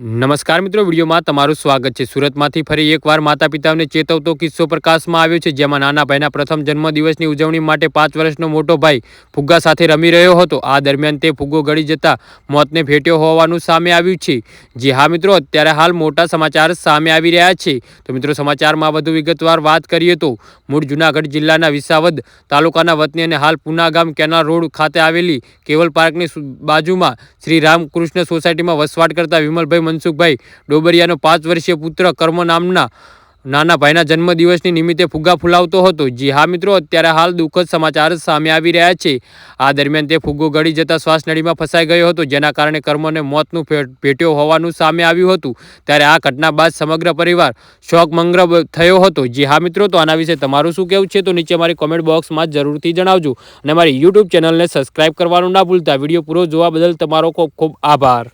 નમસ્કાર મિત્રો, વિડીયોમાં તમારું સ્વાગત છે. સુરતમાંથી ફરી એકવાર માતા પિતાને ચેતવતો કિસ્સો પ્રકાશમાં આવ્યો છે, જેમાં નાના ભાઈના પ્રથમ જન્મદિવસની ઉજવણી માટે પાંચ વર્ષનો મોટો ભાઈ ફુગ્ગા સાથે રમી રહ્યો હતો. આ દરમિયાન તે ફુગ્ગો ગળી જતા મોતને ભેટ્યો હોવાનું સામે આવ્યું છે. જે હા મિત્રો, અત્યારે હાલ મોટા સમાચાર સામે આવી રહ્યા છે. તો મિત્રો, સમાચારમાં વધુ વિગતવાર વાત કરીએ તો, મૂળ જુનાગઢ જિલ્લાના વિસાવદ તાલુકાના વતની અને હાલ પુના ગામ કેનાલ રોડ ખાતે આવેલી કેવલ પાર્કની બાજુમાં શ્રી રામકૃષ્ણ સોસાયટીમાં વસવાટ કરતા વિમલભાઈ મનસુખભાઈ ડોબરિયાનો પાંચ વર્ષીય પુત્ર કર્મ નામના નાના ભાઈના જન્મદિવસની નિમિત્તે ફુગ્ગા ફુલાવતો હતો. જી હા મિત્રો, અત્યારે હાલ દુઃખદ સમાચાર સામે આવી રહ્યા છે. આ દરમિયાન તે ફુગ્ગો ગળી જતા શ્વાસનળીમાં ફસાઈ ગયો હતો, જેના કારણે કર્મને મોતનું ભેટ્યો હોવાનું સામે આવ્યું હતું. ત્યારે આ ઘટના બાદ સમગ્ર પરિવાર શોકમંગ્ર થયો હતો. જી હા મિત્રો, તો આના વિશે તમારું શું કહેવું છે? તો નીચે મારી કોમેન્ટ બોક્સમાં જરૂરથી જણાવજો. અને મારી યુટ્યુબ ચેનલને સબસ્ક્રાઇબ કરવાનું ના ભૂલતા. વીડિયો પૂરો જોવા બદલ તમારો ખૂબ ખૂબ આભાર.